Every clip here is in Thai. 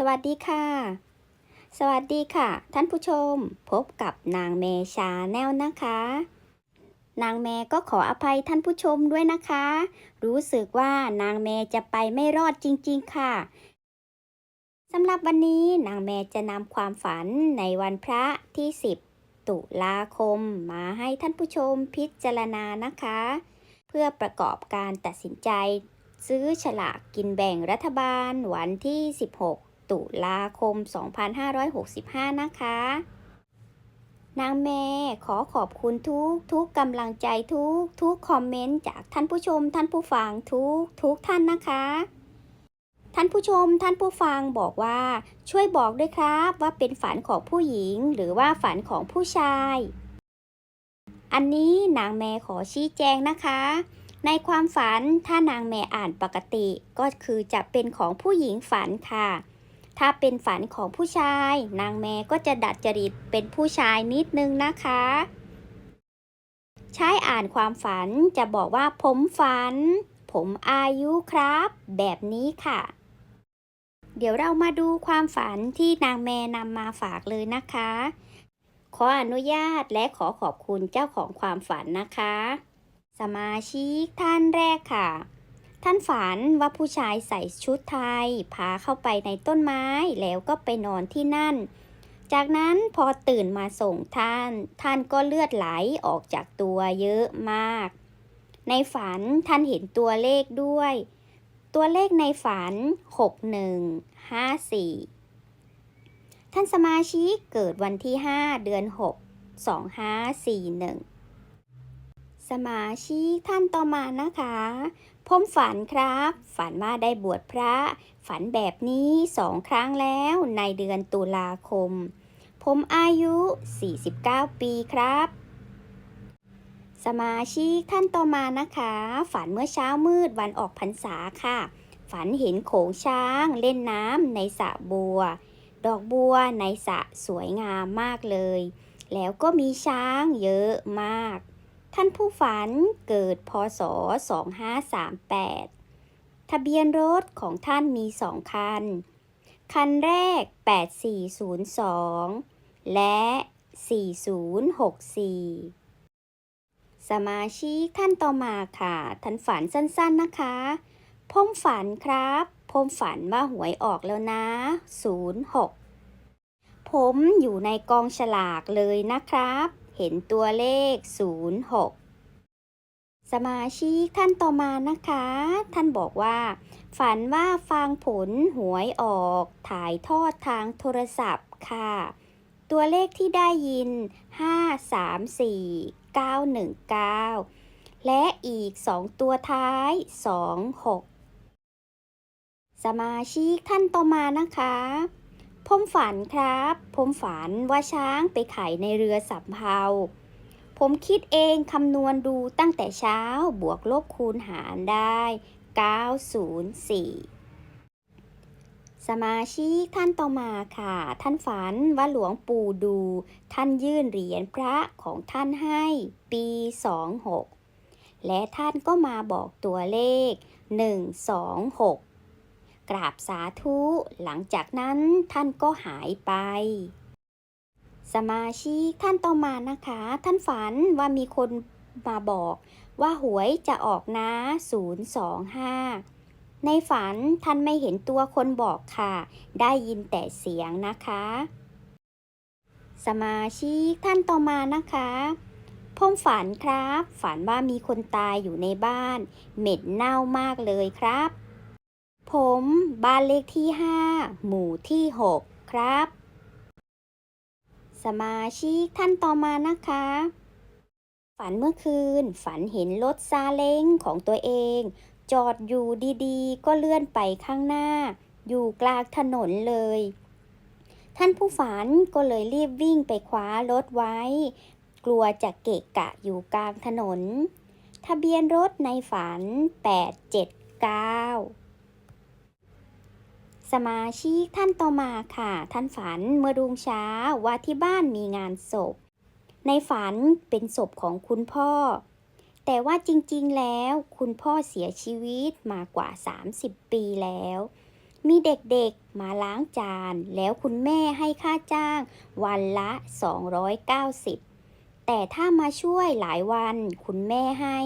สวัสดีค่ะ สวัสดีค่ะ ท่านผู้ชม พบกับนางเมชาแนลนะคะ นางเมก็ขออภัยท่านผู้ชมด้วยนะคะ รู้สึกว่านางเมจะไปไม่รอดจริง ๆ ค่ะสำหรับวันนี้นางเมจะนำความฝันในวันพระที่ 10 ตุลาคม มาให้ท่านผู้ชมพิจารณานะคะ เพื่อประกอบการตัดสินใจซื้อฉลากกินแบ่งรัฐบาลวันที่ 16 ตุลาคม 2565 นะคะ นางแม่ขอขอบคุณทุกทุกกำลังใจทุกทุกคอมเมนต์จากท่านผู้ชมท่านผู้ฟังทุกทุกท่านนะคะท่านผู้ชมท่านผู้ฟังบอกว่าช่วยบอกด้วยครับว่าเป็นฝันของผู้หญิงหรือว่าฝันของผู้ชาย อันนี้นางแม่ขอชี้แจงนะคะ ในความฝันถ้านางแม่อ่านปกติก็คือจะเป็นของผู้หญิงฝันค่ะ ถ้าเป็นฝันของผู้ชาย นางแม่ก็จะดัดจริตเป็นผู้ชายนิดนึงนะคะ ใช้อ่านความฝันจะบอกว่าผมฝัน ผมอายุครับ แบบนี้ค่ะ เดี๋ยวเรามาดูความฝันที่นางแม่นำมาฝากเลยนะคะ ขออนุญาตและขอขอบคุณเจ้าของความฝันนะคะ สมาชิกท่านแรกค่ะ ท่านฝันว่าผู้ชายใส่ชุดไทย พาเข้าไปในต้นไม้แล้วก็ไปนอนที่นั่น จากนั้นพอตื่นมาส่งท่าน ท่านก็เลือดไหลออกจากตัวเยอะมาก ในฝันท่านเห็นตัวเลขด้วย ตัวเลขในฝัน 6154 ท่านสมาชิกเกิดวันที่ 5 เดือน 6 2541 สมาชิกท่านต่อมานะคะ ผมฝันครับ ฝันว่าได้บวชพระ ฝันแบบนี้สองครั้งแล้วในเดือนตุลาคม ผมอายุ 49 ปีครับ สมาชิกท่านต่อมานะคะ ฝันเมื่อเช้ามืดวันออกพรรษาค่ะ ฝันเห็นโขงช้างเล่นน้ำในสระบัว ดอกบัวในสระสวยงามมากเลย แล้วก็มีช้างเยอะมาก ท่านผู้ฝันเกิดพศ 2538 ทะเบียนรถของท่านมีสองคัน คันแรก 8402 และ 4064 สมาชิกท่านต่อมาค่ะ ท่านฝันสั้นๆนะคะผมฝันครับผมฝันว่าหวยออกแล้วนะ 06 ผมอยู่ในกองฉลากเลยนะครับ เห็นตัวเลข 06 สมาชิกท่านต่อมานะคะ ท่านบอกว่า ฝันว่าฟังผลหวยออก ถ่ายทอดทางโทรศัพท์ค่ะ ตัวเลขที่ได้ยิน 5 3 4 9 1 9 และอีก 2 ตัวท้าย 2 6 สมาชิกท่านต่อมานะคะ ผมฝันครับ ผมฝันว่าช้างไปไข่ในเรือสำเภา ผมคิดเองคำนวณดูตั้งแต่เช้าบวกลบคูณหารได้ 904 สมาชิกท่านต่อมาค่ะ ท่านฝันว่าหลวงปู่ดู ท่านยื่นเหรียญพระของท่านให้ปี 26 และท่านก็มาบอกตัวเลข 126 กราบสาธุ หลังจากนั้นท่านก็หายไป สมาชิกท่านต่อมานะคะ ท่านฝันว่ามีคนมาบอกว่าหวยจะออกนะ 025 ในฝันท่านไม่เห็นตัวคนบอกค่ะ ได้ยินแต่เสียงนะคะ สมาชิกท่านต่อมานะคะผมฝันครับ ฝันว่ามีคนตายอยู่ในบ้าน เหม็นเน่ามากเลยครับ ผมบ้านเลขที่ 5 หมู่ที่ 6 ครับ สมาชิกท่านต่อมานะคะ ฝันเมื่อคืน ฝันเห็นรถซาเล้งของตัวเอง จอดอยู่ดีๆ ก็เลื่อนไปข้างหน้า อยู่กลางถนนเลย ท่านผู้ฝันก็เลยรีบวิ่งไปคว้ารถไว้ กลัวจะเกะกะอยู่กลางถนน ทะเบียนรถในฝัน 879 สมาชิกท่านต่อมาค่ะ ท่านฝันเมื่อรุ่งเช้าว่าที่บ้านมีงานศพ ในฝันเป็นศพของคุณพ่อ แต่ว่าจริงๆแล้วคุณพ่อเสียชีวิตมากว่า 30 ปีแล้ว มีเด็กๆมาล้างจาน แล้วคุณแม่ให้ค่าจ้าง วันละ 290 แต่ถ้ามาช่วยหลายวันคุณแม่ให้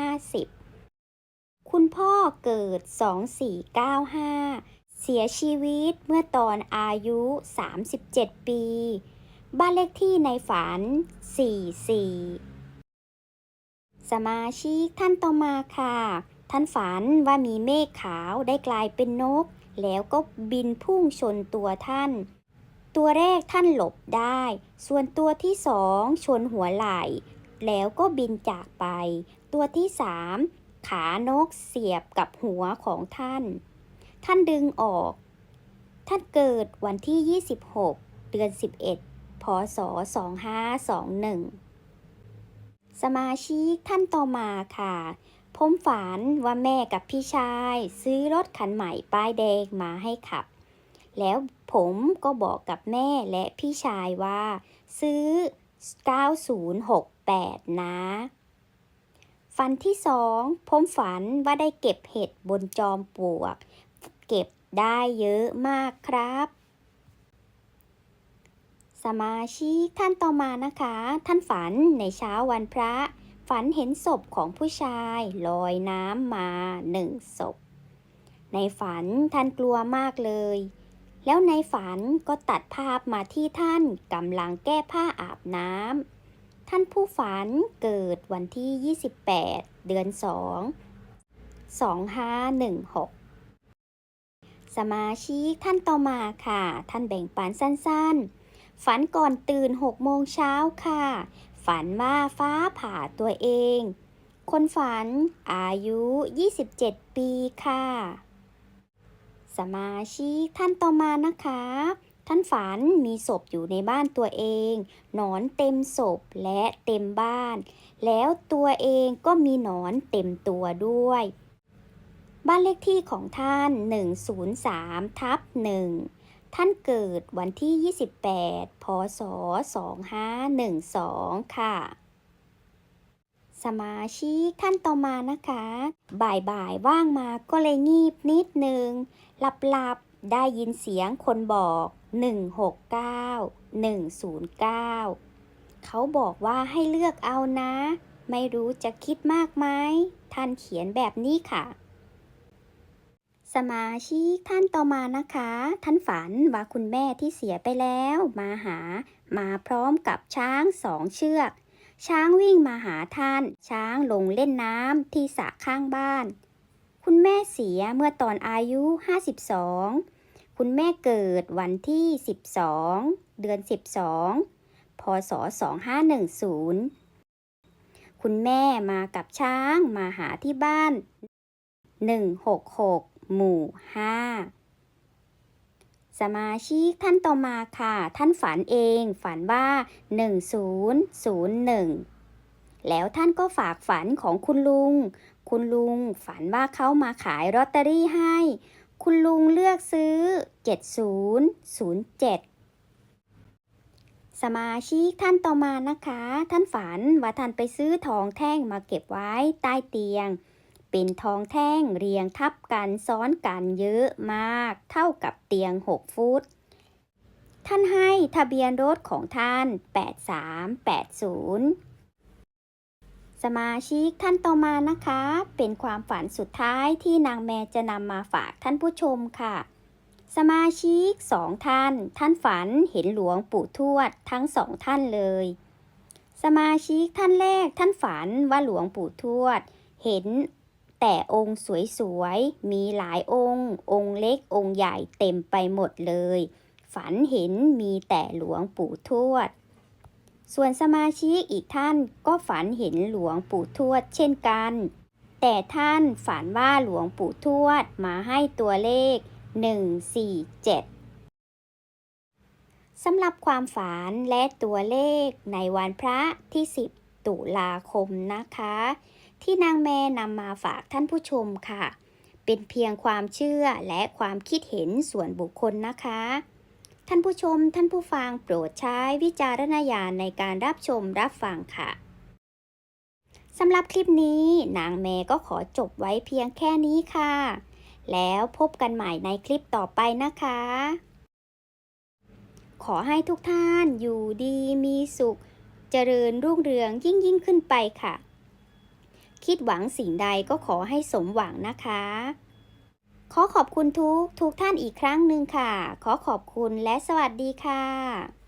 950 คุณพ่อเกิด 2495 เสียชีวิตเมื่อตอนอายุ 37 ปี บ้านเลขที่ในฝัน 44 สมาชิกท่านต่อมาค่ะ ท่านฝันว่ามีเมฆขาวได้กลายเป็นนก แล้วก็บินพุ่งชนตัวท่าน ตัวแรกท่านหลบได้ ส่วนตัวที่สองชนหัวไหล่ แล้วก็บินจากไป ตัวที่สาม ขานกเสียบกับหัวของท่าน ท่านดึงออก ท่านเกิดวันที่ 26 เดือน 11 พศ 2521 สมาชิกท่านต่อมาค่ะผมฝันว่าแม่กับพี่ชาย ซื้อรถคันใหม่ป้ายแดงมาให้ขับ แล้วผมก็บอกกับแม่และพี่ชายว่า ซื้อ 9068 นะ ฝันที่สองผมฝันว่าได้เก็บเห็ดบนจอมปลวก เก็บได้เยอะมากครับ สมาชิกท่านต่อมานะคะ ท่านฝันในเช้าวันพระ ฝันเห็นศพของผู้ชายลอยน้ำมาหนึ่งศพ ในฝันท่านกลัวมากเลย แล้วในฝันก็ตัดภาพมาที่ท่านกำลังแก้ผ้าอาบน้ำ ท่านผู้ฝันเกิดวันที่ 28 เดือน 2 2516 สมาชิกท่านต่อมาค่ะ ท่านแบ่งปันสั้นๆ ฝันก่อนตื่น 6 โมงเช้าค่ะ ฝันว่าฟ้าผ่าตัวเอง คนฝันอายุ 27 ปีค่ะ สมาชิกท่านต่อมานะคะ ท่านฝันมีศพอยู่ในบ้านตัวเอง หนอนเต็มศพและเต็มบ้าน แล้วตัวเองก็มีหนอนเต็มตัวด้วย บ้านเลขที่ของท่าน 103ทับ1ท่านเกิดวันที่ 28 พศ 2512 ค่ะ สมาชิกท่านต่อมานะคะ บ่ายๆว่างมาก็เลยงีบนิดนึง หลับๆได้ยินเสียงคนบอก 169 109 เขาบอกว่าให้เลือกเอานะ ไม่รู้จะคิดมากไหมท่านเขียนแบบนี้ค่ะ สมาชิกท่านต่อมานะคะ ท่านฝันว่าคุณแม่ที่เสียไปแล้วมาหา มาพร้อมกับช้างสองเชือก ช้างวิ่งมาหาท่าน ช้างลงเล่นน้ำที่สระข้างบ้าน คุณแม่เสียเมื่อตอนอายุ 52 คุณแม่เกิดวันที่ 12 เดือน 12 พศ 2510 คุณแม่มากับช้างมาหาที่บ้าน 166 หมู่ 5 สมาชิกท่านต่อมาค่ะ ท่านฝันเองฝันว่า 1001 แล้วท่านก็ฝากฝันของคุณลุง คุณลุงฝันว่าเขามาขายลอตเตอรี่ให้ คุณลุงเลือกซื้อ 7007 สมาชิกท่านต่อมานะคะ ท่านฝันว่าท่านไปซื้อทองแท่งมาเก็บไว้ใต้เตียง เป็นทองแท่งเรียงทับกันซ้อนกันเยอะมาก เท่ากับเตียง 6 ฟุต ท่านให้ทะเบียนรถของท่าน 8380 สมาชิกท่านต่อมานะคะ เป็นความฝันสุดท้ายที่นางแมจะนำมาฝากท่านผู้ชมค่ะ สมาชิกสองท่าน ท่านฝันเห็นหลวงปู่ทวดทั้งสองท่านเลย สมาชิกท่านแรกท่านฝันว่าหลวงปู่ทวด เห็นแต่องค์สวยๆ มีหลายองค์ องค์เล็กองค์ใหญ่เต็มไปหมดเลย ฝันเห็นมีแต่หลวงปู่ทวด ส่วนสมาชิกอีกท่านก็ฝันเห็นหลวงปู่ทวดเช่นกัน แต่ท่านฝันว่าหลวงปู่ทวดมาให้ตัวเลข 147 สำหรับความฝันและตัวเลขในวันพระที่ 10 ตุลาคมนะคะ ที่นางแม่นำมาฝากท่านผู้ชมค่ะ เป็นเพียงความเชื่อและความคิดเห็นส่วนบุคคลนะคะ ท่านผู้ชม ท่านผู้ฟังโปรดใช้วิจารณญาณในการรับชมรับฟังค่ะสำหรับคลิปนี้นางแม่ก็ขอจบไว้เพียงแค่นี้ค่ะ แล้วพบกันใหม่ในคลิปต่อไปนะคะ ขอให้ทุกท่านอยู่ดีมีสุข เจริญรุ่งเรืองยิ่งยิ่งขึ้นไปค่ะ คิดหวังสิ่งใดก็ขอให้สมหวังนะคะ ขอขอบคุณทุกทุกท่านอีกครั้งหนึ่งค่ะ ขอขอบคุณและสวัสดีค่ะ